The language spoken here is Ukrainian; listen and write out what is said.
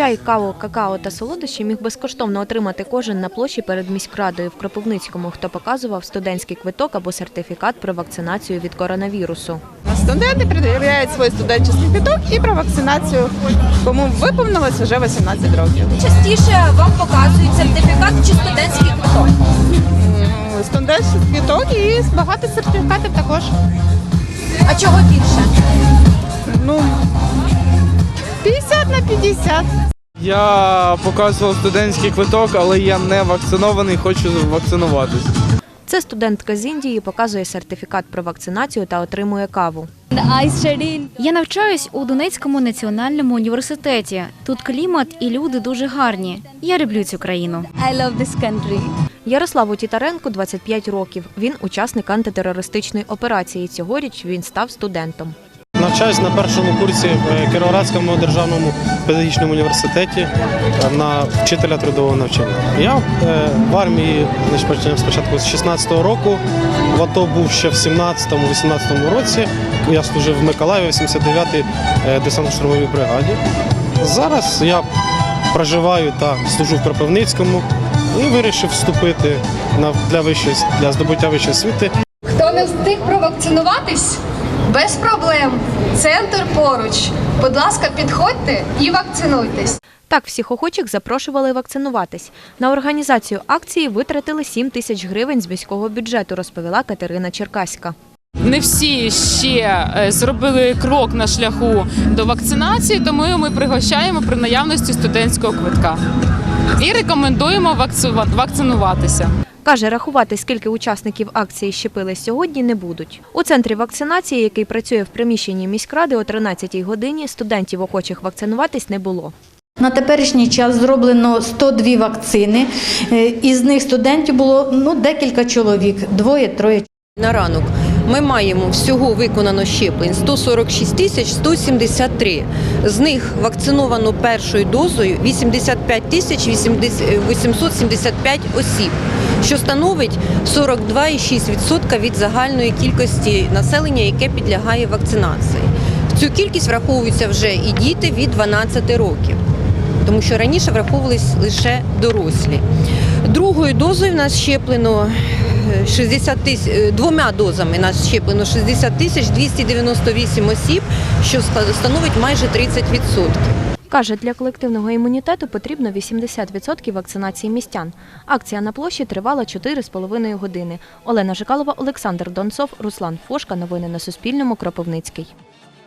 Чай, каву, какао та солодощі міг безкоштовно отримати кожен на площі перед міськрадою в Кропивницькому, хто показував студентський квиток або сертифікат про вакцинацію від коронавірусу. Студенти пред'являють свій студентський квиток і про вакцинацію, кому виповнилось вже 18 років. частіше вам показують сертифікат чи студентський квиток? Студентський квиток і багато сертифікатів також. А чого більше? 50 Я показував студентський квиток, але я не вакцинований, хочу вакцинуватись. Це студентка з Індії показує сертифікат про вакцинацію та отримує каву. Я навчаюсь у Донецькому національному університеті. Тут клімат і люди дуже гарні. Я люблю цю країну. Ярославу Тітаренку 25 років. Він учасник антитерористичної операції. Цьогоріч він став студентом. Навчаюсь на першому курсі в Кіровоградському державному педагогічному університеті на вчителя трудового навчання. Я е, в армії почав спочатку з 16-го року. В АТО був ще в 17-18 році. Я служив в Миколаєві, 89-й е, десантно-штурмовій бригаді. Зараз я проживаю та служу в Кропивницькому і вирішив вступити для вищої для здобуття вищої освіти Хто не встиг провакцинуватись? Без проблем. Центр поруч. Будь ласка, підходьте і вакцинуйтесь. Так, всіх охочих запрошували вакцинуватись. На організацію акції витратили 7 тисяч гривень з міського бюджету, розповіла Катерина Черкаська. Не всі ще е, зробили крок на шляху до вакцинації, тому ми пригощаємо при наявності студентського квитка і рекомендуємо вакцинуватися. Каже, рахувати, скільки учасників акції щепили сьогодні, не будуть. У центрі вакцинації, який працює в приміщенні міськради о 13-й годині, студентів охочих вакцинуватись не було. На теперішній час зроблено 102 вакцини. Е, Із них студентів було ну, декілька чоловік, двоє-троє. На ранок ми маємо всього виконано щеплень 146 тисяч 173. З них вакциновано першою дозою 85 тисяч 875 осіб, що становить 42,6% від загальної кількості населення, яке підлягає вакцинації. В цю кількість враховуються вже і діти від 12 років, тому що раніше враховувались лише дорослі. Другою дозою в нас щеплено 60 тисяч двома дозами нас щеплено 60 тисяч 298 осіб, що становить майже 30%. Каже, для колективного імунітету потрібно 80% вакцинації містян. Акція на площі тривала 4,5 години. Олена Жикалова, Олександр Донцов, Руслан Фошка. Новини на Суспільному. Кропивницький.